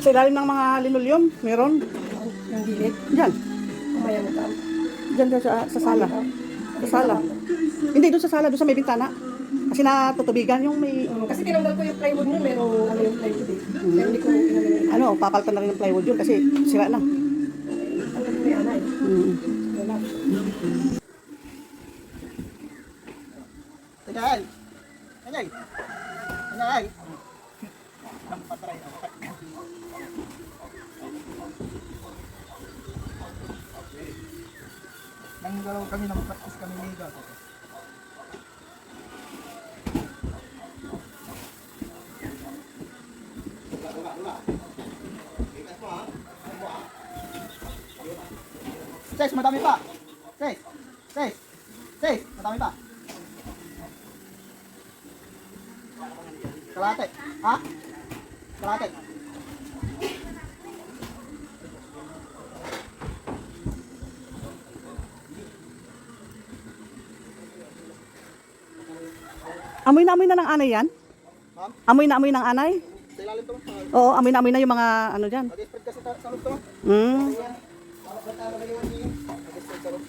sa ilalim ng mga linoleum, meron. Yung gilid. Diyan. Mo tam. Diyan daw sa, sa sala. Sa sala. Hindi, doon sa sala, doon sa may bintana. Kasi natutubigan yung may, Kasi tinanggal ko yung plywood nun, merong ano yung plywood eh. Pero hindi ko ano, papalitan na rin ng plywood yun kasi sira na. Galing may anay. Mm. Wala. Tagay. Tagay. Tagay. Nanggalaw kami ng practice kami ni Gato. Ses, madami pa. Ses. Ses. Ses, madami pa. Kalate. Ha? Kalate. Amoy na amoy na ng anay yan? Ma'am? Amoy na amoy ng anay? Sa ilalim to. Oo, amoy na amoy na yung mga ano dyan. Mag-spread kasi sa loob to. Mm. Para sa tama na yung ano. Mag-spread sa loob.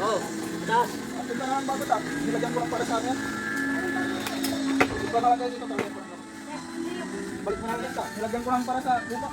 Oh, taas. At ito na ang bago ta. Nilagyan ko lang para sa akin. Iba na lang dito. Balik mo na lang ta. Nilagyan ko lang para sa lupa.